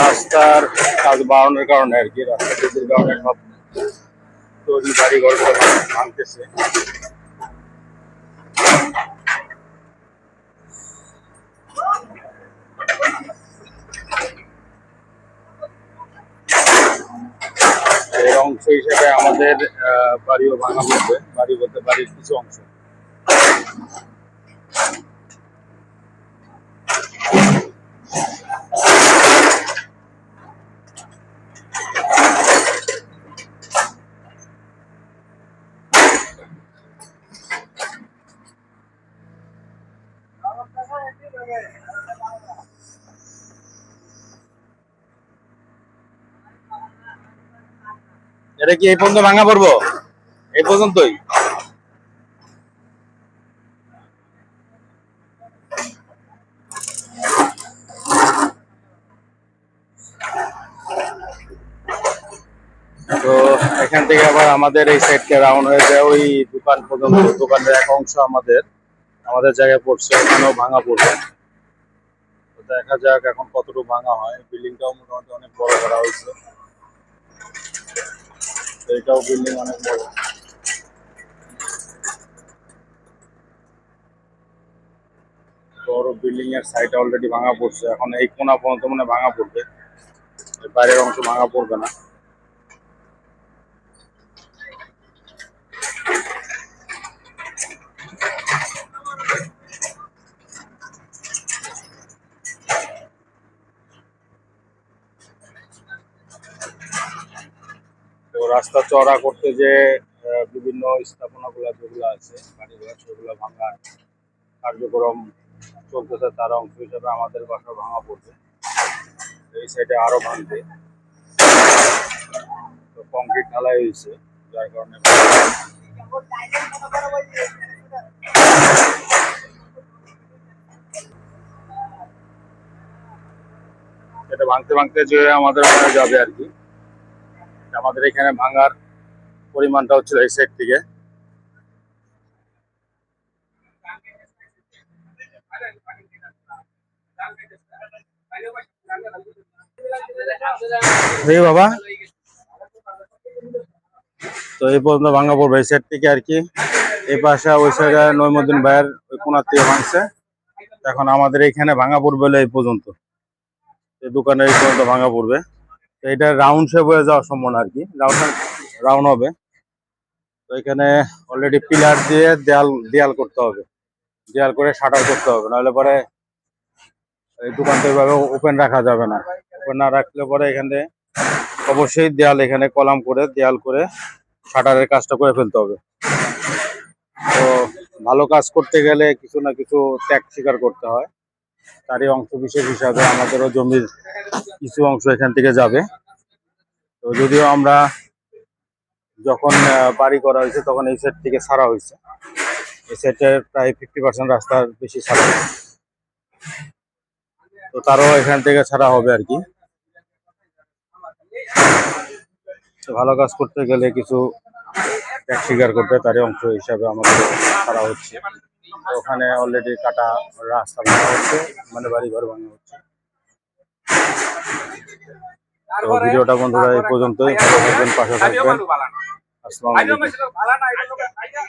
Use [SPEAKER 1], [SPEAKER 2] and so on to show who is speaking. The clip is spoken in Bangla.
[SPEAKER 1] রাস্তার কাজ বাড়ানোর কারণে আর কি, রাস্তা কারণে সব তৈরি বাড়ি ঘর ভাঙতেছে। এর অংশ হিসেবে আমাদের বাড়িও ভাঙা পড়বে বাড়ি বলতে বাড়ির কিছু অংশ। এটা কি এই পর্যন্ত ভাঙা পড়ব এই পর্যন্তই? তো এখান থেকে আবার আমাদের এই সাইড সাইডকে রাউন্ড হয়ে যায়। ওই দোকান পর্যন্ত, দোকানের এক অংশ আমাদের আমাদের জায়গায় পড়ছে, ওখানেও ভাঙা পড়বে। দেখা যাক এখন কতটুকু ভাঙা হয়। বিল্ডিংটাও মোটামুটি অনেক বড় করা হয়েছে। এটাও বিল্ডিং অনেক বড়। বড় বিল্ডিং এর সাইড অলরেডি ভাঙা পড়ছে। এখন এই কোনা পর্যন্ত মানে ভাঙা পড়বে। বাইরের অংশ ভাঙা পড়বে না। রাস্তা চড়া করতে যে বিভিন্ন স্থাপনাগুলো যেগুলো আছে, বাড়িঘর, সেগুলো ভাঙা কার্যক্রম চলতেছে, তার অংশ হিসেবে আমাদের বাসা ভাঙা পড়বে এই সাইডে আরও ভাঙবে তো কংক্রিট ঢালাই হয়েছে, যার কারণে এটা ভাঙতে ভাঙতে যে আমাদের যাবে আর কি। আমাদের এখানে ভাঙার পরিমাণটা হচ্ছে এই সাইড থেকে। বাবা। তো এই পর্যন্ত ভাঙা পড়বে এই সাইড থেকে আর কি। এই পাশে ওই সাইডে নৈমুদ্দিন ভাইয়ের ওই কোনার থেকে ভাঙছে। এখন আমাদের এখানে ভাঙা পড়বে এই পর্যন্ত। এই দোকানে এই পর্যন্ত ভাঙা পড়বে। এটা রাউন্ড শেপ হয়ে যাওয়ার সম্ভাবনা আর কি। রাউন্ড রাউন্ড হবে। তো এখানে অলরেডি পিলার দিয়ে দেয়াল দেয়াল করতে হবে। দেয়াল করে শাটার করতে হবে। নাহলে পরে এই দোকানটা এভাবে ওপেন রাখা যাবে না। ওপেন না রাখলে পরে এখানে অবশ্যই দেয়াল এখানে কলাম করে, দেয়াল করে শাটারের কাজটা করে ফেলতে হবে। তো ভালো কাজ করতে গেলে কিছু না কিছু ত্যাগ স্বীকার করতে হয়। তারই অংশ বিশেষ হিসাবে আমাদেরও জমির কিছু অংশ এখান থেকে যাবে। তো যদিও আমরা যখন বাড়ি করা হয়েছে তখন এই সাইড থেকে ছাড়া হয়েছে। এই সাইডের প্রায় ফিফটি পার্সেন্ট রাস্তার বেশি হয়েছে। তো তারও এখান থেকে ছাড়া হবে আর কি। ভালো কাজ করতে গেলে কিছু ত্যাগ স্বীকার করতে তারই অংশ হিসাবে আমাদের ছাড়া হচ্ছে। ওখানে অলরেডি কাটা রাস্তা ভাঙা হচ্ছে মানে বাড়ি ঘর ভাঙা হচ্ছে। তো ভিডিওটা বন্ধুরা এই পর্যন্তই। ভালো থাকবেন পাশে থাকবেন। আসসালামু আলাইকুম।